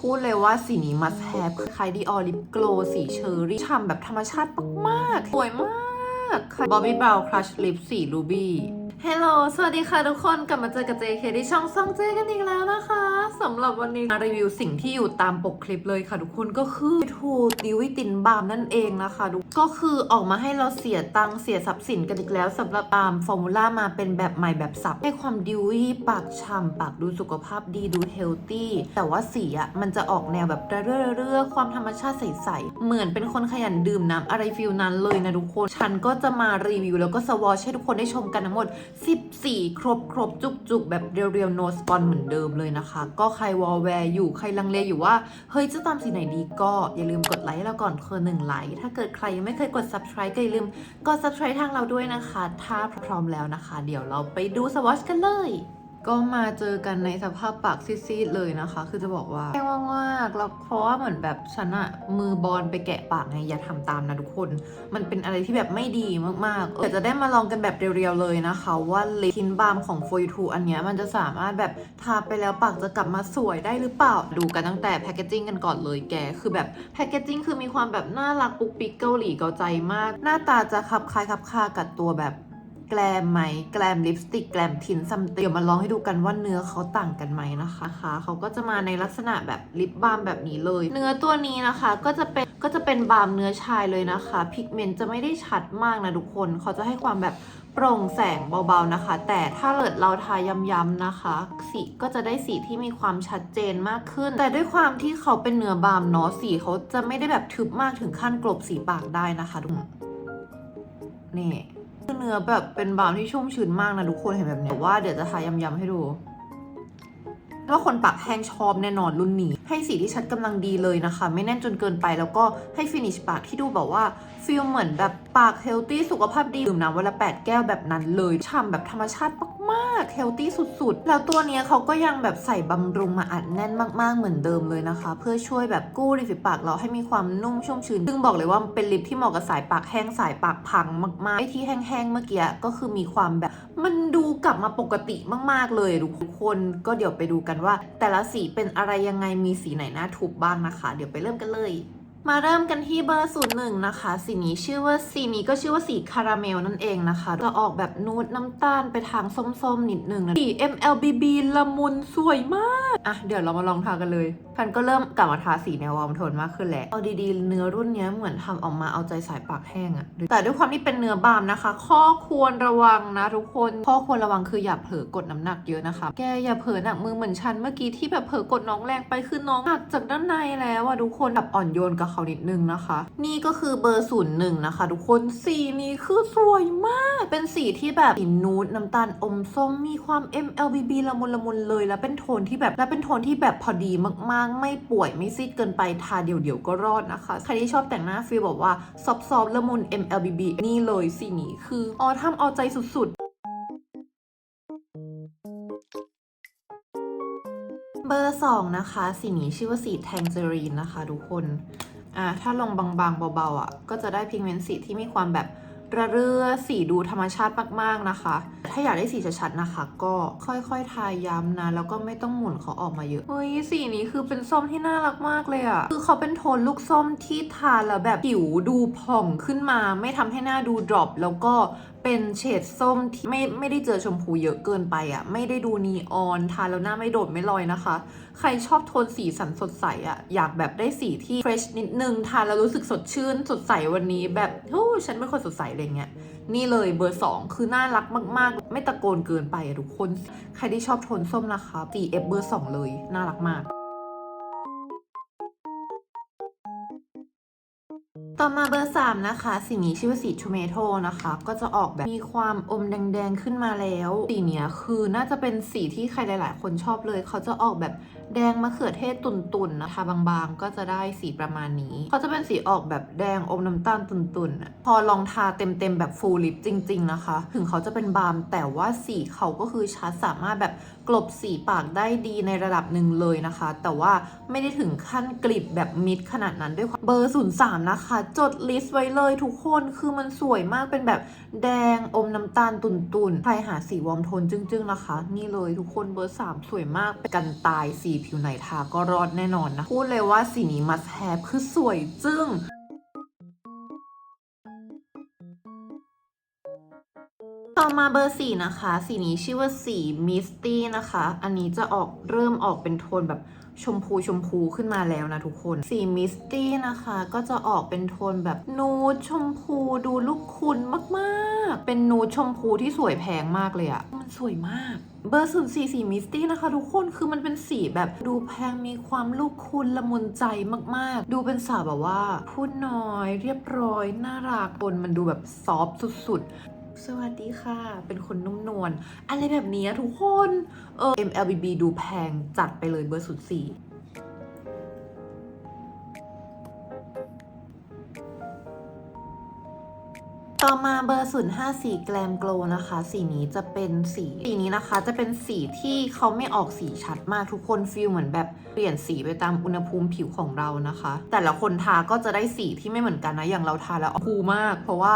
พูดเลยว่าสีนี้ must have คือคายดีออลิปโกลสีเชอร์รี่ฉ่ำแบบธรรมชาติมาก ๆ สวยมากบอบบี้บราวน์ครัชลิปสีรูบี้ ฮลโหลสวัสดีค่ะทุกคน กลับมาเจอกับเจเคที่ช่องซ่องเจกันอีกแล้วนะคะสำหรับวันนี้มารีวิวสิ่งที่อยู่ตามปกคลิปเลยค่ะทุกคนก็คือทูดิวิตินบามนั่นเองนะคะทุกก็คือออกมาให้เราเสียตังค์เสียทรัพย์สินกันอีกแล้วสำหรับบามฟอร์มูล่ามาเป็นแบบใหม่แบบสับ ให้ความดิววี่ปากฉ่ำปากดูสุขภาพดีดูเฮลตี้แต่ว่าสีอะมันจะออกแนวแบบเรื่อเรื่อความธรรมชาติใสๆเหมือนเป็นคนขยันดื่มน้ำอะไรฟิลนั้นเลยนะทุกคนฉันก็จะมารีวิวแล้วก็สวอชให้ทุกคนได้ชมกันทั้งหมด14 ครบครบจุกจุกแบบเรียวๆโนสปอนเหมือนเดิมเลยนะคะ ก็ใครวอลแวร์อยู่ใครลังเลอยู่ว่า เฮ้ย จะตามสีไหนดีก็อย่าลืมกดไลค์ให้เราก่อนคือหนึ่งไลค์ถ้าเกิดใครยังไม่เคยกด subscribe ก็อย่าลืมกด subscribe ทางเราด้วยนะคะ ถ้าพร้อมแล้วนะคะ เดี๋ยวเราไปดูสวอชกันเลย ก็มาเจอกันในสภาพปากซีดๆเลยนะคะ คือจะบอกว่าแย่มากๆแล้วเพราะว่าเหมือนแบบฉันอะมือบอลไปแกะปากไงอย่าทำตามนะทุกคน มันเป็นอะไรที่แบบไม่ดีมากๆเดี๋ยวจะได้มาลองกันแบบเรียวๆเลยนะคะ ว่าลิปทินบาล์มของ f o y t o อันเนี้ยมันจะสามารถแบบทาไปแล้วปากจะกลับมาสวยได้หรือเปล่า ดูกันตั้งแต่แพคเกจิ้งกันก่อนเลยแก คือแบบแพคเกจิ้งคือมีความแบบน่ารักปุ๊กปิ๊กเกาหลีเกาใจมาก หน้าตาจะคับคล้ายคับคากับตัวแบบ แกลมไหมแกลมลิปสติกแกลมทินซัมเตียวมาลองให้ดูกันว่าเนื้อเขาต่างกันไหมนะคะคะเขาก็จะมาในลักษณะแบบลิปบาล์มแบบนี้เลย เนื้อตัวนี้นะคะก็จะเป็นก็จะเป็นบาล์มเนื้อชายเลยนะคะพิกเมนต์จะไม่ได้ชัดมากนะทุกคนเขาจะให้ความแบบโปร่งแสงเบาๆนะคะ แต่ถ้าเกิดเราทาย้ำๆนะคะ สีก็จะได้สีที่มีความชัดเจนมากขึ้น แต่ด้วยความที่เขาเป็นเนื้อบาล์มเนาะสีเขาจะไม่ได้แบบทึบมากถึงขั้นกลบสีปากได้นะคะทุกคนนี่ คือเนื้อแบบเป็นบาร์มที่ชุ่มชื้นมากนะทุกคนเห็นแบบนี้แต่ว่าเดี๋ยวจะทายำๆให้ดูว่าคนปากแห้งชอบแน่นอนรุ่นนี้ ให้สีที่ชัดกำลังดีเลยนะคะ ไม่แน่นจนเกินไปแล้วก็ให้ฟินิชปากที่ดูแบบว่าฟีลเหมือนแบบปากเฮลตี้สุขภาพดีดื่มน้ำวันละ 8 แก้วแบบนั้นเลยฉ่ำแบบธรรมชาติากเฮลตี้สุดๆ แล้วตัวเนี้ยเขาก็ยังแบบใส่บำรุงมาอัดแน่นมากๆเหมือนเดิมเลยนะคะ เพื่อช่วยแบบกู้ริมฝีปากเราให้มีความนุ่มชุ่มชื้นซึ่งบอกเลยว่าเป็นลิปที่เหมาะกับสายปากแห้งสายปากพังมากๆไอที่แห้งๆเมื่อกี้ก็คือมีความแบบ มันดูกลับมาปกติมากๆเลยทุกคนก็เดี๋ยวไปดูกันว่า แต่ละสีเป็นอะไรยังไงมีสีไหนน่าทุบบ้างนะคะ เดี๋ยวไปเริ่มกันเลย มาเริ่มกันที่เบอร์ศูนย์หนึ่งนะคะ สีนี้ชื่อว่าสีนี้ก็ชื่อว่าสีคาราเมลนั่นเองนะคะ จะออกแบบนูดน้ำตาลไปทางส้มๆนิดนึงนะสี MLBB ละมุนสวยมาก อะ เดี๋ยวเรามาลองทากันเลยพันก็เริ่มกลับมาทาสีแนววอร์มโทนมากขึ้นแหละ เอาดีๆ เนื้อรุ่นนี้เหมือนทำออกมาเอาใจสายปากแห้งอะแต่ด้วยความที่เป็นเนื้อบามนะคะ ข้อควรระวังนะทุกคน ข้อควรระวังคืออย่าเผลอกดน้ำหนักเยอะนะคะ แกอย่าเผลอหนักมือเหมือนฉันเมื่อกี้ที่แบบเผลอกดน้องแรงไปคือน้องหักจากด้านในแล้วอะทุกคนแบบอ่อนโยนกับเขานิดนึงนะคะ นี่ก็คือเบอร์ศูนย์หนึ่งนะคะ ทุกคนสีนี้คือสวยมาก เป็นสีที่แบบสีนูดน้ำตาลอมส้มมีความ MLBB ละมุนละมุนเลย แล้วเป็นโทนที่แบบแล้วเป็นโทนที่แบบพอดีมากๆ ไม่ป่วยไม่ซีดเกินไปทาเดี่ยวๆก็รอดนะคะ ใครที่ชอบแต่งหน้าฟีลบอกว่าซอฟต์ๆละมุน MLBB นี่เลยสีนี้คือออทำเอาใจสุดๆเบอร์สองนะคะ สีนี้ชื่อว่าสีแทงเจอรีนนะคะทุกคน อ่าถ้าลงบางๆเบาๆอะก็จะได้พิกเมนต์สีที่มีความแบบระเรื่อสีดูธรรมชาติมากๆนะคะ ถ้าอยากได้สีชัดๆนะคะ ก็ค่อยๆทาย้ำนะ แล้วก็ไม่ต้องหมุนเขาออกมาเยอะเฮ้ยสีนี้คือเป็นส้มที่น่ารักมากเลยอะ่ะคือเขาเป็นโทนลูกส้มที่ทาแล้วแบบผิวดูผ่องขึ้นมา ไม่ทำให้หน้าดูดรอปแล้วก็เป็นเฉดส้มที่ไม่ไม่ได้เจอชมพูเยอะเกินไปอะ่ะ ไม่ได้ดูนีออนทาแล้วหน้าไม่โดดไม่ลอยนะคะ ใครชอบโทนสีสันสดใสอะอยากแบบได้สีที่เฟรชนิดนึง ทานแล้วรู้สึกสดชื่น สดใสวันนี้แบบโอ้ฉันเป็นคนสดใสอะไรเงี้ยนี่เลยเบอร์ 2 คือน่ารักมากๆ ไม่ตะโกนเกินไปอะทุกคน ใครที่ชอบโทนส้มนะคะ 4F เบอร์ 2 เลย น่ารักมาก ต่อมาเบอร์3นะคะสีนี้ชื่อว่าสีทูเมโทนะคะ ก็จะออกแบบมีความอมแดงๆขึ้นมาแล้ว สีเนี้ยคือน่าจะเป็นสีที่ใครหลาย ๆ คนชอบเลย เขาจะออกแบบ แดงมะเขือเทศตุ่นๆนะคะ บางๆ ก็จะได้สีประมาณนี้เขาจะเป็นสีออกแบบแดงอมน้ำตาลตุ่นๆ พอลองทาเต็มๆ แบบฟูลลิปจริง ๆ นะคะ ถึงเขาจะเป็นบาล์มแต่ว่าสีเขาก็คือชัดสามารถแบบกลบสีปากได้ดีในระดับหนึ่งเลยนะคะ แต่ว่าไม่ได้ถึงขั้นกลิบแบบมิดขนาดนั้นด้วยความเบอร์ 03 นะคะ จดลิสต์ไว้เลยทุกคนคือมันสวยมากเป็นแบบแดงอมน้ำตาลตุ่นๆใครหาสีวอมโทนจึ้งๆนะคะ นี่เลยทุกคนเบอร์ 3 สวยมากเป็นกันตายสีผิวไหนทาก็รอดแน่นอนนะ พูดเลยว่าสีนี้ must have คือสวยจึ้งต่อมาเบอร์สี่นะคะ สีนี้ชื่อว่าสีมิสตี้นะคะ อันนี้จะออกเริ่มออกเป็นโทนแบบชมพูชมพูขึ้นมาแล้วนะทุกคน สีมิสตี้นะคะ ก็จะออกเป็นโทนแบบนูดชมพูดูลูกคุณมากๆ เป็นนูดชมพูที่สวยแพงมากเลยอะ สวยมาก เบอร์ศูนย์สี่สีมิสตี้นะคะ ทุกคนคือมันเป็นสีแบบดูแพงมีความลูกคุณละมุนใจมากๆ ดูเป็นสาวแบบว่าพูดน้อย เรียบร้อย น่ารักบนมันดูแบบซอฟสุดๆสวัสดีค่ะ เป็นคนนุ่มนวลอะไรแบบนี้ทุกคน เออ MLBB ดูแพงจัดไปเลยเบอร์ศูนย์สี่ ต่อมาเบอร์ศูนย์ห้าสีแกลมโกลนะคะ สีนี้จะเป็นสีสีนี้นะคะ จะเป็นสีที่เขาไม่ออกสีชัดมากทุกคนฟิลเหมือนแบบเปลี่ยนสีไปตามอุณหภูมิผิวของเรานะคะ แต่ละคนทาก็จะได้สีที่ไม่เหมือนกันนะอย่างเราทาแล้วคูมาก เพราะว่า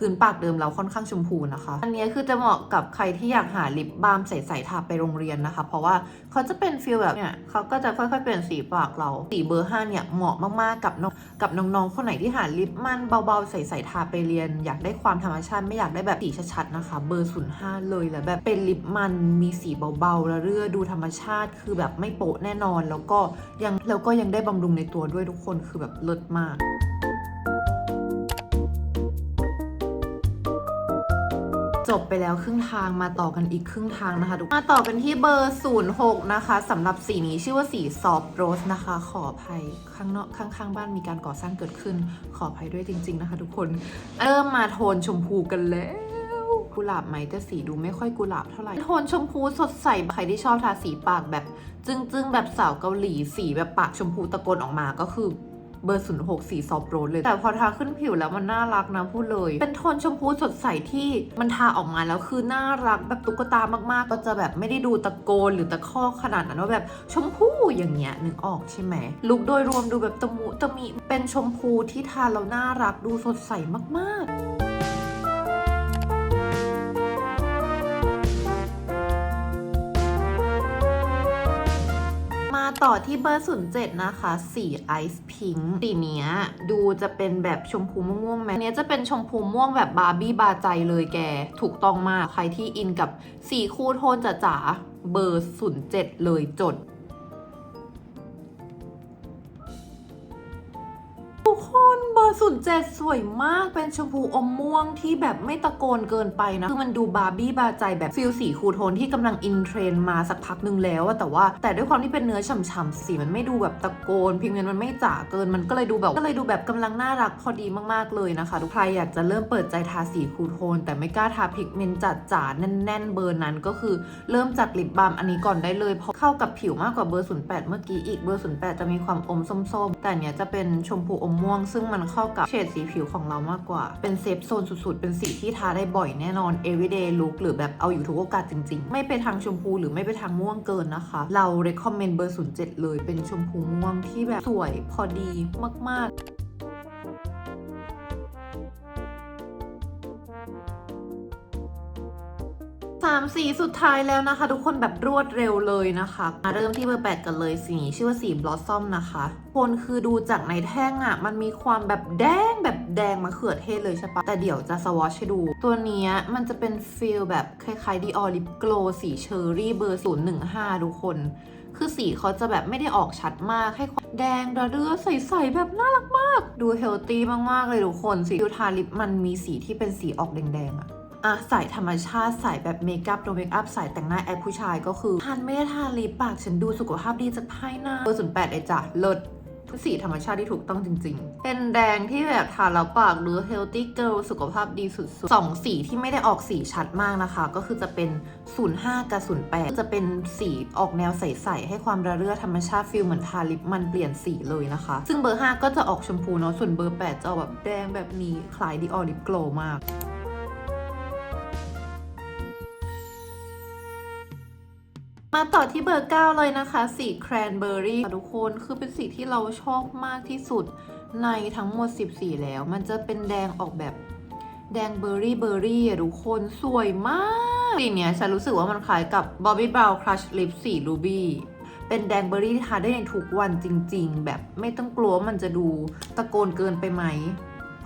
พื้นปากเดิมเราค่อนข้างชมพูนะคะ อันนี้คือจะเหมาะกับใครที่อยากหาลิปบาล์มใสๆทาไปโรงเรียนนะคะ เพราะว่าเขาจะเป็นฟีลแบบเนี่ยเขาก็จะค่อยๆเปลี่ยนสีปากเราสีเบอร์ห้าเนี่ยเหมาะมากๆกับน้องกับน้องๆคนไหนที่หาลิปมันเบาๆใสๆทาไปเรียน อยากได้ความธรรมชาติไม่อยากได้แบบสีชัดๆนะคะ เบอร์05เลยแล้วแบบเป็นลิปมันมีสีเบาๆแล้วเรื่อดูธรรมชาติคือแบบไม่โปะแน่นอน แล้วก็ยังแล้วก็ยังได้บำรุงในตัวด้วยทุกคนคือแบบเลิศมาก จบไปแล้วครึ่งทางมาต่อกันอีกครึ่งทางนะคะทุกมาต่อกันที่เบอร์ 06 นะคะสำหรับสีนี้ชื่อว่าสีซอฟโรสนะคะ ขออภัยข้างนอกข้างๆ บ้านมีการก่อสร้างเกิดขึ้น ขออภัยด้วยจริง ๆนะคะ ทุกคนเริ่มมาโทนชมพูกันแล้วกุหลาบไหมแต่สีดูไม่ค่อยกุหลาบเท่าไหร่โทนชมพูสดใสใครที่ชอบทาสีปากแบบ จึ้งๆแบบสาวเกาหลีสีแบบปากชมพูตะโกนออกมาก็คือ เบอร์ 06สีซอฟโรสเลย แต่พอทาขึ้นผิวแล้วมันน่ารักนะพูดเลย เป็นโทนชมพูสดใสที่มันทาออกมาแล้วคือน่ารักแบบตุ๊กตามากๆ ก็จะแบบไม่ได้ดูตะโกนหรือตะคอกขนาดนั้นว่าแบบชมพูอย่างเงี้ยนึกออกใช่ไหมลุคโดยรวมดูแบบตะมุตะมิเป็นชมพูที่ทาแล้วน่ารักดูสดใสมากๆ ต่อที่เบอร์07นะคะสีไอซ์พิงค์สีเนี้ยดูจะเป็นแบบชมพูม่วงๆไหมเนี้ยจะเป็นชมพูม่วงแบบบาร์บี้บาใจเลยแก ถูกต้องมาก ใครที่อินกับสีคู่โทนจ๋าๆเบอร์07เลยจด ศูนย์เจ็ดสวยมากเป็นชมพูอมม่วงที่แบบไม่ตะโกนเกินไปนะ คือมันดูบาร์บี้บาใจแบบฟิลสีคูโทนที่กำลังอินเทรนด์มาสักพักหนึ่งแล้วอะแต่ว่าแต่ด้วยความที่เป็นเนื้อฉ่ำๆสีมันไม่ดูแบบตะโกนพิมพ์เงินมันไม่จ๋าเกินมันก็เลยดูแบบก็เลยดูแบบกำลังน่ารักพอดีมากๆเลยนะคะ ทุกใครอยากจะเริ่มเปิดใจทาสีคูโทน แต่ไม่กล้าทาพิกเมนต์จัดจ๋าแน่น ๆ เบอร์นั้นก็คือเริ่มจากลิปบาล์มอันนี้ก่อนได้เลยเพราะเข้ากับผิวมากกว่าเบอร์08เมื่อกี้อีกเบอร์08จะมีความอมส้มๆแต่เนี้ยจะเป็นชมพูอมม่วง ซึ่งมันเข้ากับเฉดสีผิวของเรามากกว่า เป็นเซฟโซนสุดๆ เป็นสีที่ทาได้บ่อยแน่นอน everyday look หรือแบบเอาอยู่ทุกโอกาสจริง ๆ ไม่ไปทางชมพูหรือไม่ไปทางม่วงเกินนะคะ เรา recommend เบอร์ 07 เลย เป็นชมพูม่วงที่แบบสวยพอดีมากๆ สามสีสุดท้ายแล้วนะคะ ทุกคนแบบรวดเร็วเลยนะคะมาเริ่มที่เบอร์8กันเลยสีนี้ชื่อว่าสีบลอสซอมนะคะคนคือดูจากในแท่งอะ่ะมันมีความแบบแดงแบบแดงมะเขือเทศเลยใช่ปะแต่เดี๋ยวจะสวอชให้ดู ตัวนี้มันจะเป็นฟิลแบบคล้ายๆดีออลิปโกลสีเชอร์รี่เบอร์015 ทุกคน คือสีเขาจะแบบไม่ได้ออกชัดมากให้ความแดงระเรือใสๆแบบน่ารักมาก ดูเฮลตี้มากๆเลยทุกคนสียูทาลิปมันมีสีที่เป็นสีออกแดงๆอะ อะสายธรรมชาติสายแบบเมคอัพโนเมคอัพสายแต่งหน้าแอปผู้ชายก็คือทานไม่ได้ทาลิปปากฉันดูสุขภาพดีจากภายในเบอร์ศูนย์แปดเลยจ้ะเลิศทุกสีธรรมชาติที่ถูกต้องจริง ๆ เป็นแดงที่แบบทาแล้วปากหรือ healthy girl สุขภาพดีสุดๆสองสีที่ไม่ได้ออกสีชัดมากนะคะ ก็คือจะเป็น 05 กับ 08 จะเป็นสีออกแนวใส ๆ ให้ความระเรื่อธรรมชาติฟิลเหมือนทาลิปมันเปลี่ยนสีเลยนะคะ ซึ่งเบอร์ 5 ก็จะออกชมพูเนาะ ส่วนเบอร์ 8 จะออกแบบแดงแบบนี้คล้ายดิออลิปโกลมาก มาต่อที่เบอร์ 9 เลยนะคะ สีแครนเบอร์รี่ทุกคนคือเป็นสีที่เราชอบมากที่สุดในทั้งหมด10สีแล้ว มันจะเป็นแดงออกแบบแดงเบอร์รี่เบอร์รี่อะทุกคนสวยมาก สีเนี้ยฉันรู้สึกว่ามันคล้ายกับ Bobbi Brown Crush Lip สี Ruby เป็นแดงเบอร์รี่ที่ทาได้ในทุกวันจริง ๆ แบบไม่ต้องกลัวว่ามันจะดูตะโกนเกินไปไหม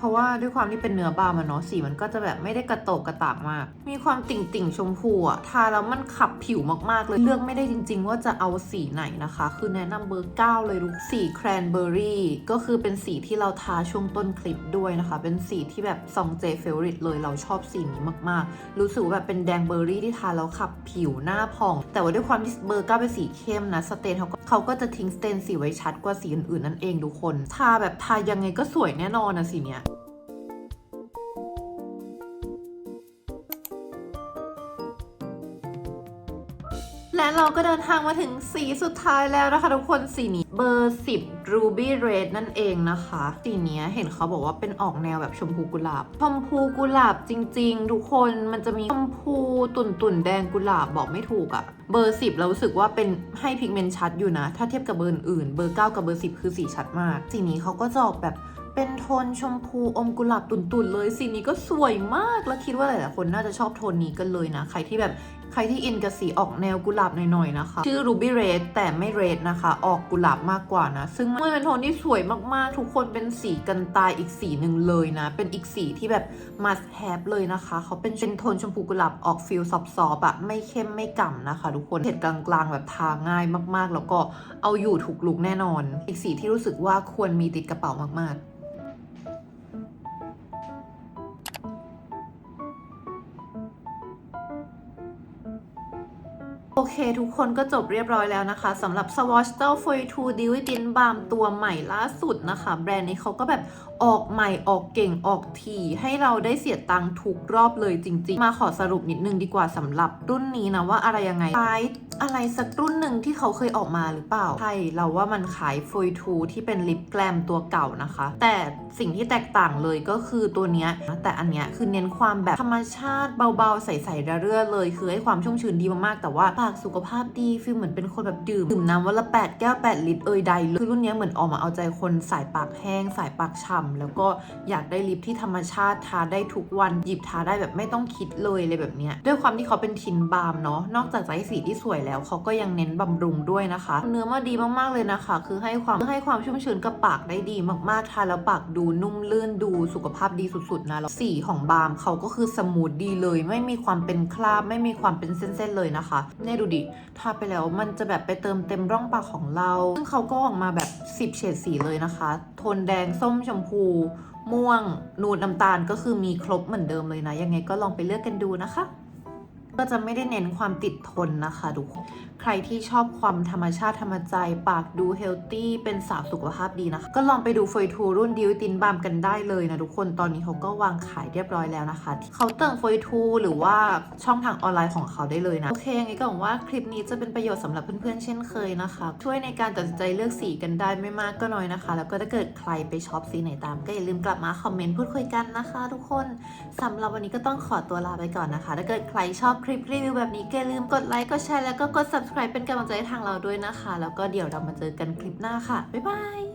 ราะว่าด้วยความที่เป็นเนื้อบาร์มันเนาะสีมันก็จะแบบไม่ได้กระโตกกระตากมาก มีความติ่งติ่งๆชมพูอะทาแล้วมันขับผิวมากๆเลยเลือกไม่ได้จริง ๆ ว่าจะเอาสีไหนนะคะ คือแนะนำเบอร์ 9 เลยดูกสีแครนเบอร์รี่ก็คือเป็นสีที่เราทาช่วงต้นคลิปด้วยนะคะ เป็นสีที่แบบซองเจเฟลริตเลยเราชอบสีนี้มากๆ รู้สึกแบบเป็นแดงเบอร์รี่ที่ทาแล้วขับผิวหน้าผ่อง แต่ว่าด้วยความที่เบอร์ 9 เป็นสีเข้มนะสเตนเขาก็เขาก็จะทิ้งสเตนสีไว้ชัดกว่าสีอื่นๆนั่นเองทุกคน ทาแบบทายังไงก็สวยแน่นอนนะสีเนี้ย และเราก็เดินทางมาถึงสีสุดท้ายแล้วนะคะ ทุกคนสีนี้เบอร์ 10 Ruby Red นั่นเองนะคะ สีนี้เห็นเขาบอกว่าเป็นออกแนวแบบชมพูกุหลาบ ชมพูกุหลาบจริง ๆ ทุกคนมันจะมีชมพูตุ่นตุ่นๆแดงกุหลาบบอกไม่ถูกอะเบอร์ 10 เรารู้สึกว่าเป็นให้พิกเมนต์ชัดอยู่นะ ถ้าเทียบกับเบอร์อื่น เบอร์ 9 กับเบอร์ 10 คือสีชัดมาก สีนี้เขาก็จะออกแบบเป็นโทนชมพูอมกุหลาบตุ่นๆเลยสีนี้ก็สวยมาก แล้วคิดว่าหลายๆคนน่าจะชอบโทนนี้กันเลยนะ ใครที่แบบ ใครที่อินกับสีออกแนวกุหลาบหน่อยๆนะคะ ชื่อ Ruby Red แต่ไม่ Red นะคะ ออกกุหลาบมากกว่านะ ซึ่งมันเป็นโทนที่สวยมากๆ ทุกคนเป็นสีกันตายอีกสีหนึ่งเลยนะ เป็นอีกสีที่แบบ must have เลยนะคะ เขาเป็นเป็นโทนชมพูกุหลาบออกฟิลซอฟๆอะไม่เข้มไม่ก่ำนะคะ ทุกคนเห็ดกลางๆแบบทาง่ายมากๆ แล้วก็เอาอยู่ถูกลุกแน่นอน อีกสีที่รู้สึกว่าควรมีติดกระเป๋ามากๆ เคทุกคนก็จบเรียบร้อยแล้วนะคะสำหรับ Swatch เจ้า f o y 2 d e w i d i n Balm ตัวใหม่ล่าสุดนะคะ แบรนด์นี้เขาก็แบบออกใหม่ออกเก่งออกทีให้เราได้เสียตังค์ทุกรอบเลยจริง ๆ มาขอสรุปนิดนึงดีกว่าสำหรับรุ่นนี้นะว่าอะไรยังไงไซส์ อะไรสักรุ่นหนึ่งที่เขาเคยออกมาหรือเปล่า ใช่ เราว่ามันขาย f o y 2ที่เป็นลิปแกลมตัวเก่านะคะ แต่สิ่งที่แตกต่างเลยก็คือตัวเนี้ย แต่อันเนี้ยคือเน้นความแบบธรรมชาติเบาๆ ใสๆระเรื่อเลย คือให้ความชุ่มชื้นดีมากๆ แต่ว่าปากสุขภาพดีฟีลเหมือนเป็นคนแบบดื่มดื่มน้ำวันละ8แก้ว8ลิตรเอยใดเลยคือรุ่นเนี้ยเหมือนออกมาเอาใจคนสายปากแห้ง สายปากฉ่ำแล้วก็อยากได้ลิปที่ธรรมชาติทาได้ทุกวันหยิบทาได้แบบไม่ต้องคิดเลยเลยแบบเนี้ยด้วยความที่เขาเป็นทินบาล์มเนาะนอกจากจะให้สีที่สวยแล้วเขาก็ยังเน้นบำรุงด้วยนะคะ เนื้อมาดีมากๆเลยนะคะ คือให้ความให้ความชุ่มชื้นกับปากได้ดีมากๆทาแล้วปากดูนุ่มลื่นดูสุขภาพดีสุดๆนะแล้วสีของบาล์มเขาก็คือสมูทดีเลย ไม่มีความเป็นคราบ ไม่มีความเป็นเส้นๆเลยนะคะเนี่ยดูดิทาไปแล้วมันจะแบบไปเติมเต็มร่องปากของเรา ซึ่งเขาก็ออกมาแบบ 10 เฉดสีเลยนะคะ โทนแดงส้มชมพูม่วง นูดน้ำตาลก็คือมีครบเหมือนเดิมเลยนะ ยังไงก็ลองไปเลือกกันดูนะคะ ก็จะไม่ได้เน้นความติดทนนะคะทุกคน ใครที่ชอบความธรรมชาติธรรมใจ ปากดูเฮลตี้เป็นสาวสุขภาพดีนะคะ ก็ลองไปดูเฟยทูรุ่นดิวตินบามกันได้เลยนะทุกคน ตอนนี้เขาก็วางขายเรียบร้อยแล้วนะคะ เขาเติมเฟยทูหรือว่าช่องทางออนไลน์ของเขาได้เลยนะ โอเคยังไงก็หวังว่าคลิปนี้จะเป็นประโยชน์สำหรับเพื่อนๆเช่นเคยนะคะ ช่วยในการตัดสินใจเลือกสีกันได้ไม่มากก็น้อยนะคะ แล้วก็ถ้าเกิดใครไปช็อปสีไหนตาม ก็อย่าลืมกลับมาคอมเมนต์พูดคุยกันนะคะ ทุกคนสำหรับวันนี้ก็ต้องขอตัวลาไปก่อนนะคะ ถ้าเกิดใครชอบคลิปรีวิวแบบนี้ก็อย่าลืมกดไลค์ กดแชร์ แล้วก็กด subscribe เป็นกำลังใจให้ทางเราด้วยนะคะ แล้วก็เดี๋ยวเรามาเจอกันคลิปหน้าค่ะ บ๊ายบาย